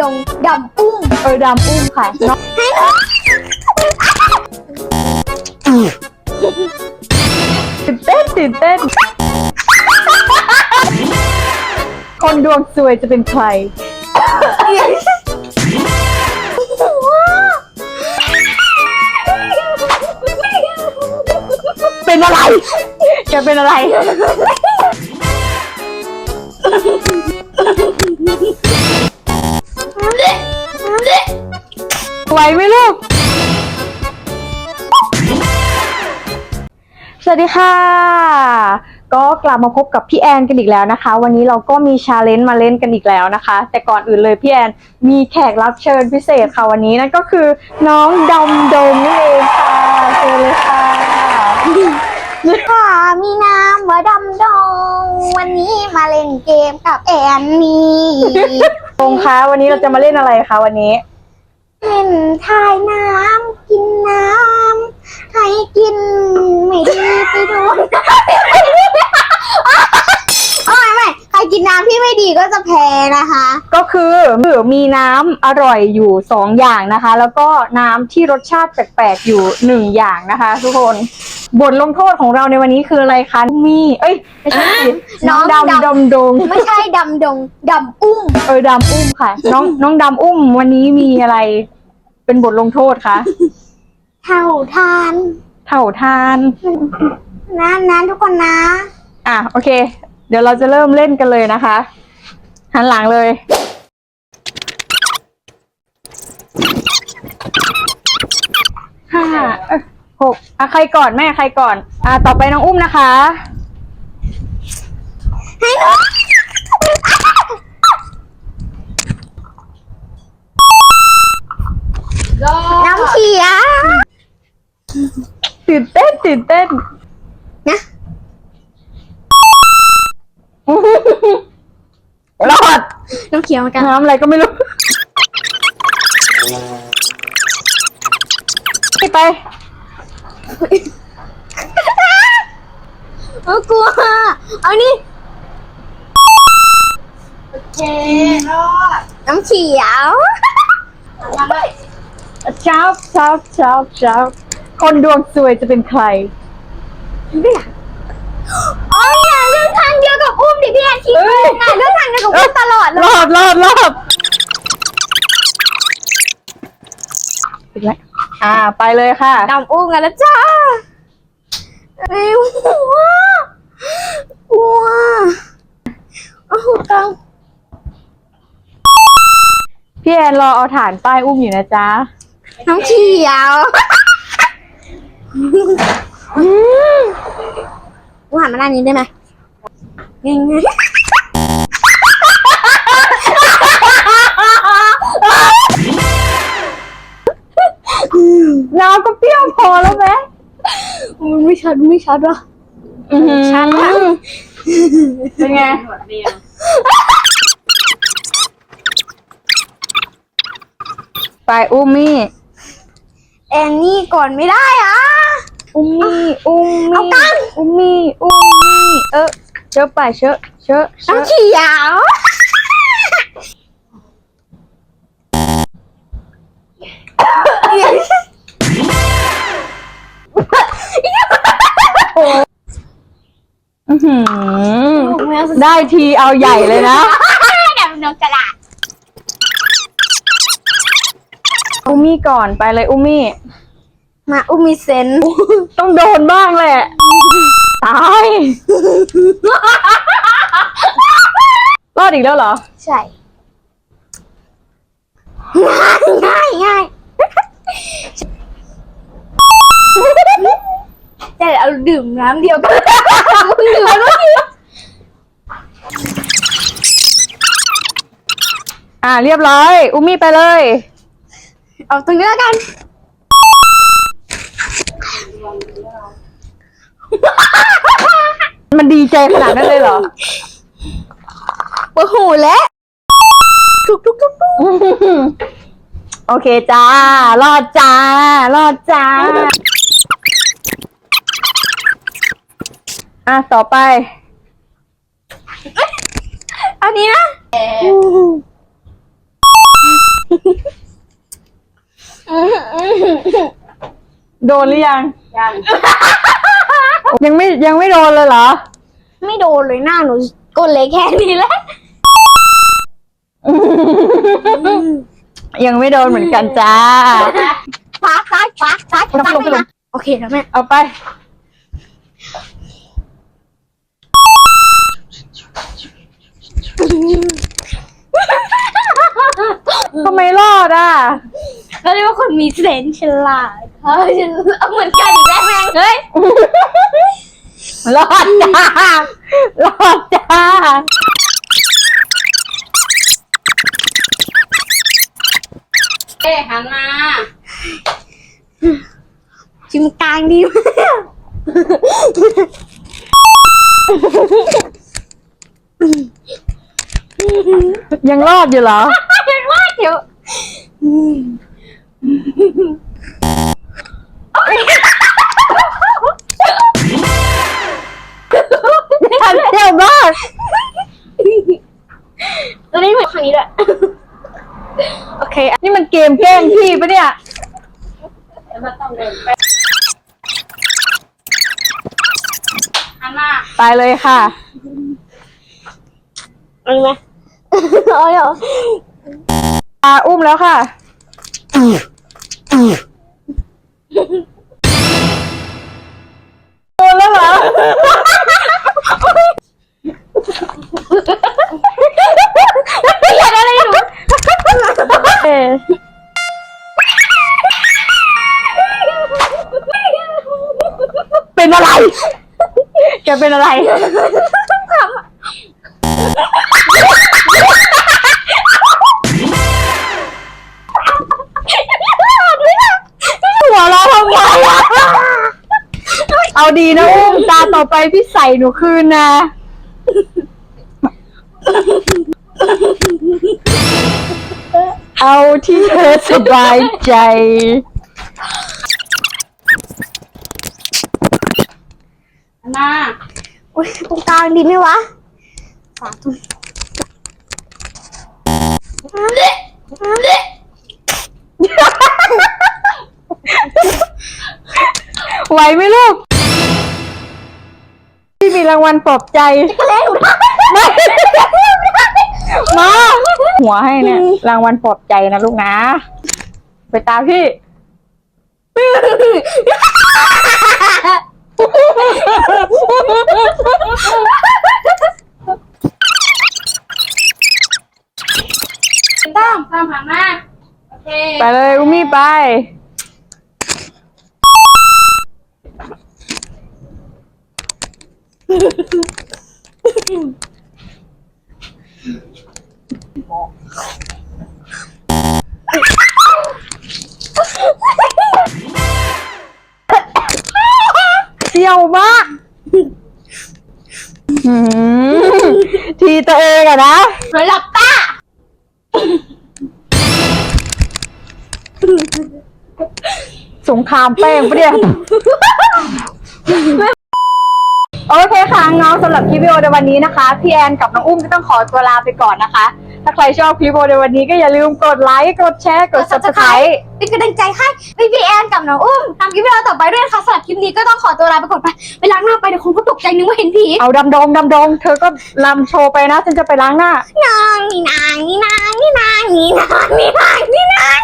ดงดำอุ้มเออดำอุ้มค่ะน้องตื่นเต้นตื่นเต้น คนดวงสวยจะเป็นใคร เป็นอะไร จะเป็นอะไร ไหวไหมลูก สวัสดีค่ะ ก็กลับมาพบกับพี่แอนกันอีกแล้วนะคะ วันนี้เราก็มีชาเลนจ์มาเล่นกันอีกแล้วนะคะ แต่ก่อนอื่นเลยพี่แอนมีแขกรับเชิญพิเศษค่ะวันนี้นั่นก็คือน้องดำดงนั่นเองค่ะเชิญเลยค่ะค่ะมีนามว่าดำดง วันนี้มาเล่นเกมกับแอนนี่ ดงคะวันนี้เราจะมาเล่นอะไรคะวันนี้ เล่นทายน้ำกินน้ำใครกินไม่ดีไปโดนอาใหม่ใหม่ใครกินน้ำที่ไม่ดีก็จะแพ้นะคะ ก็คือมีน้ำอร่อยอยู่สองอย่างนะคะ แล้วก็น้ำที่รสชาติแปลกๆอยู่หนึ่งอย่างนะคะ ทุกคน บทลงโทษของเราในวันนี้คืออะไรคะมีเอ้ยไม่ใช่สิน้องน้องดำดำ ดำดง ไม่ใช่ดำดงดำอุ้ม เออดำอุ้มค่ะ น้องน้องดำอุ้มวันนี้มีอะไร เป็นบทลงโทษคะเท่าทานเถ่าทาน นะนะทุกคนนะ อะโอเค เดี๋ยวเราจะเริ่มเล่นกันเลยนะคะ หันหลังเลยห้าเอ้ยหก อะใครก่อนแม่ใครก่อน อะต่อไปน้องอุ้มนะคะให้หนูน้ำเขียวตื่นเต้นตื่นเต้นนะรอดน้ำเขียวเหมือนกันน้ำอะไรก็ไม่รู้ไป เออกลัว เอานี่โอเครอดน้ำเขียวเช้าเช้าเช้าเช้าคนดวงสวยจะเป็นใครอ๋อเนี่ยเรื่องทางเดียวกับอุ้มดิพี่แอนคิดเอ้ยงานเรื่องทางเดียวกับอุ้มตลอดเลรยอบรอบรอบอีกแล้ว อ่า ไปเลยค่ะดำอุ้มกันแล้วจ้าไอ้หัวกลัวโอ้โหกังพี่แอนรอเอาฐานป้ายอุ้มอยู่นะจ๊ะ น้ำเขียวกูหันมาด้านนี้ได้ไหมยังไง ไม่ชัดไม่ชัดวะชัดอะเป็นไงไปอุ้มมี่แอนนี่ก่อนไม่ได้อะ อุ้มมี่อุ้มเอามี่กันอุ้มมี่อุ้มมี่เออเชอะไปเชอะเชอะเชอะน้ำเขียว อื้อหือได้ทีเอาใหญ่เลยนะดำนกกระดาษอุ้มมี่ก่อนไปเลยอุ้มมี่ มาอุ้มมีเซนต้องโดนบ้างแหละ ตาย รอดอีกแล้วเหรอ ใช่ ง่ายง่ายง่าย แต่เอาดื่มน้ำเดียวกันมึงดื่มแล้วทีอ่าเรียบร้อย อุ้มมี่ไปเลย เอาตรงนี้แล้วกัน มันดีใจขนาดนั้นเลยเหรอปวดหูแล้วทุกทุกทุกทุกโอเคจ้า รอดจ้า รอดจ้า อะต่อไป อันนี้นะโดนหรือยัง ยัง ยังไม่ยังไม่โดนเลยเหรอ ไม่โดนเลยหน้าหนูก้นเล็กแค่นี้แล้วยังไม่โดนเหมือนกันจ้าฟ้าซ้ายฟ้าซ้ายโอเคแล้วแม่ เอาไป ยกว่าคนมีเซนส์ฉลาดเฮ้ยเอาเหมือนกันอีกแล้วแม่งเฮ้ยรอดจ้ารอดจ้าเอ๊ะหันมาชิมกลางดีมากยังรอดอยู่เหรอ ยังว่าเดี๋ยว ทันเที่ยวมากตัวนี้เหมือนครั้งนี้ด้วยโอเค นี่มันเกมแกล้งพี่ปะเนี่ยแล้วมันต้องเดินไปหันมาตายเลยค่ะเอะไรไหมเอาเหรออ่าอุ้มแล้วค่ะ โดนแล้วเหรออยากอะไรหนูเอ๊ะเป็นอะไร แกเป็นอะไร เอาดีนะอุ้มตาต่อไปพี่ใส่หนูคืนนะ เอาที่เธอสบายใจหันมาอุ้ยตรงกลางดีไหมวะสาธุไหวไหมลูกพี่มี รางวัลปลอบใจมาหัวให้เนี่ย รางวัลปลอบใจนะลูกนะ ไปตามพี่ตั้มตั้มหันมา โอเค ไปเลยอุ้มมี่ไป เที่ยวมากหืมทีตัวเองอะนะหนูหลับตาสงครามแป้งปะเนี่ยโรั้งเนาะสำหรับคลิปวิดีโอในวันนี้นะคะ พี่แอนกับน้องอุ้มก็ต้องขอตัวลาไปก่อนนะคะ ถ้าใครชอบคลิปวิดีโอในวันนี้ก็อย่าลืมกดไลค์กดแชร์กดซับสไคร์เป็นกำลังใจให้พี่แอนกับน้องอุ้มตามคลิปวิดีโอต่อไปด้วยนะคะสำหรับคลิปนี้ก็ต้องขอตัวลาไปก่อนไปไปล้างหน้าไปเดี๋ยวคงก็ตกใจนึกว่าเห็นผีเอาดำดงดำดงเธอก็ลำโชว์ไปนะฉันจะไปล้างหน้านางนี่นางนี่นางนี่นางนี่นางนี่นางนี่นาง